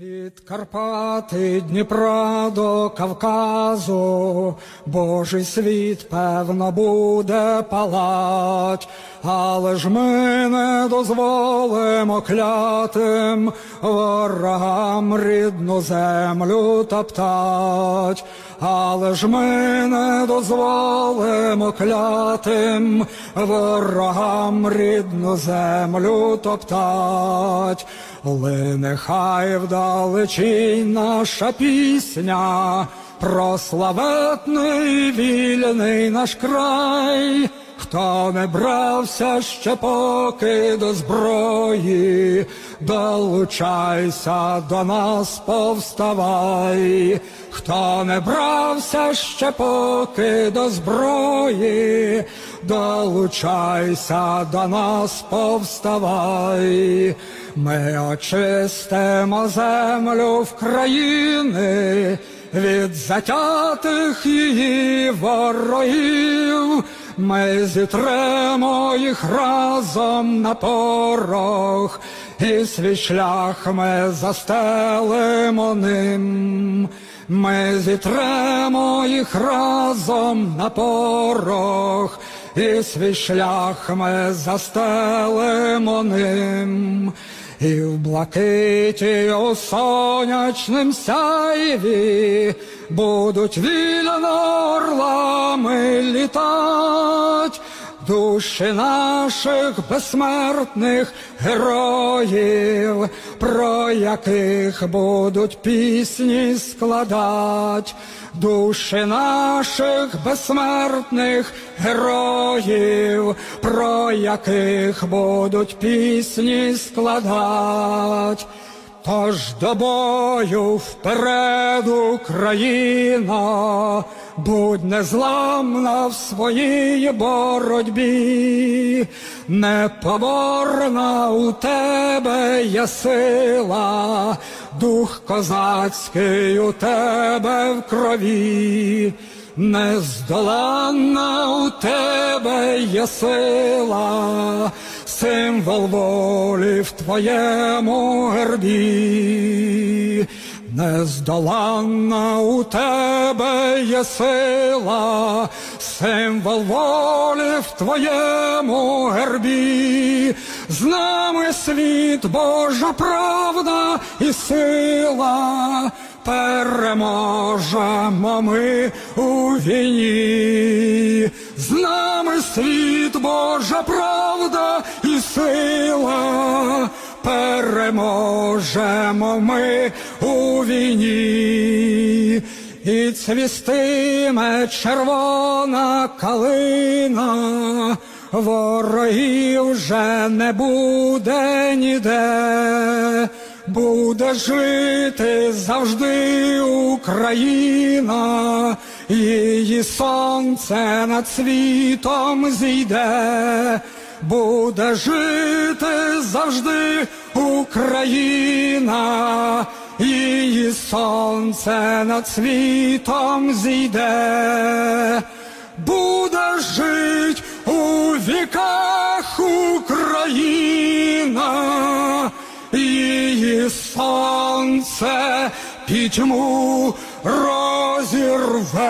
Від Карпати Дніпра до Кавказу. Божий світ певно буде палать, але ж ми не дозволимо клятим ворогам рідну землю топтать, але ж ми не дозволимо клятим ворогам рідну землю топтать. Але нехай вдалечі наша пісня про славетний вільний наш край, хто не брався ще поки до зброї, долучайся до нас, повставай, хто не брався ще поки до зброї, долучайся до нас, повставай. Ми очистимо землю в країни від затятих її ворогів. Ми зітремо їх разом на порох, і свій шлях ми застелимо ним. Ми зітремо їх разом на порох, і свій шлях ми застелимо ним. І в блакиті у сонячним сяєві будуть вільно орлами літать, душі наших безсмертних героїв, про яких будуть пісні складать, душі наших безсмертних героїв, про яких будуть пісні складать. Тож до бою вперед, Україна, будь незламна в своїй боротьбі, непоборна у тебе є сила, дух козацький у тебе в крові. Нездоланна у тебе є сила, символ волі в твоєму гербі. Нездоланна у тебе є сила, символ волі в твоєму гербі. З нами світ, Божа правда і сила переможемо ми у війні. З нами світ, Божа правда сила. Переможемо ми у війні. І цвістиме червона калина, ворогів вже не буде ніде буде жити завжди Україна, її сонце над світом зійде, буде жити завжди Україна, її сонце над світом зійде, буде жить у віках Україна. Її сонце пітьму розірве.